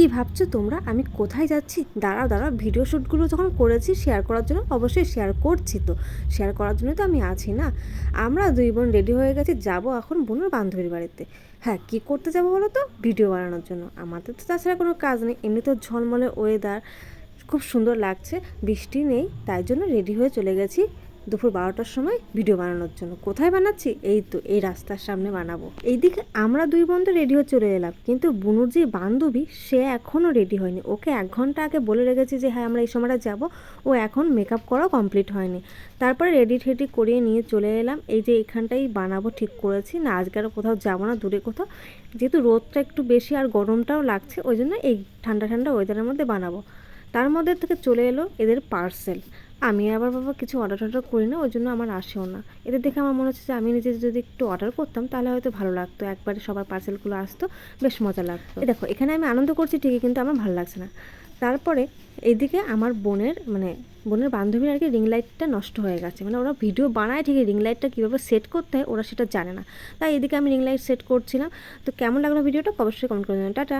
কি ভাবছ তোমরা? আমি কোথায় যাচ্ছি? দাঁড়াও দাঁড়াও। ভিডিও শ্যুটগুলো যখন করেছি শেয়ার করার জন্য অবশ্যই শেয়ার করছি তো। শেয়ার করার জন্য তো আমি আছি, না? আমরা দুই বোন রেডি হয়ে গেছি, যাব এখন বোনের বান্ধবীর বাড়িতে। হ্যাঁ কি করতে যাব বলো তো? ভিডিও বানানোর জন্য। আমাদের তো তাছাড়া কোনো কাজ নেই। এমনি তো ঝলমলে ওয়েদার খুব সুন্দর লাগছে। বৃষ্টি নেই, তাই জন্য রেডি হয়ে চলে গেছি। দুপুর বারোটার সময় ভিডিও বানানোর জন্য। কোথায় বানাচ্ছি? এই তো, এই রাস্তার সামনে বানাবো। এইদিকে আমরা দুই বন্ধু রেডি হয়ে চলে এলাম। কিন্তু বুনুর যে বান্ধবী, সে এখনও রেডি হয়নি। ওকে এক ঘণ্টা আগে বলে রেখেছি যে হ্যাঁ আমরা এই সময়টা যাব। ও এখন মেকআপ করাও কমপ্লিট হয়নি। তারপরে রেডি ঠেডি করিয়ে নিয়ে চলে এলাম। এই যে এখানটাই বানাবো ঠিক করেছি। না, আজকে আর কোথাও যাব না, দূরে কোথাও। যেহেতু রোদটা একটু বেশি আর গরমটাও লাগছে, ওই জন্য এই ঠান্ডা ঠান্ডা ওয়েদারের মধ্যে বানাবো। তার মধ্যে থেকে চলে এলো এদের পার্সেল আমি আবার বাবা কিছু অর্ডার টর্ডার করি না ওই জন্য আমার আসেও না। এদের দেখে আমার মনে হচ্ছে যে আমি নিজে যদি একটু অর্ডার করতাম, তাহলে হয়তো ভালো লাগতো। একবারে সবার পার্সেলগুলো আসতো, বেশ মজা লাগতো। দেখো, এখানে আমি আনন্দ করছি ঠিকই, কিন্তু আমার ভালো লাগছে না। তারপরে এইদিকে আমার বোনের মানে বোনের বান্ধবীর আর কি রিং লাইটটা নষ্ট হয়ে গেছে। মানে ওরা ভিডিও বানায় ঠিকই রিং লাইটটা কীভাবে সেট করতে হয় ওরা সেটা জানে না। তাই এদিকে আমি রিং লাইট সেট করছিলাম। তো কেমন লাগল ভিডিওটা অবশ্যই কমেন্ট করে দেবেন টাটা!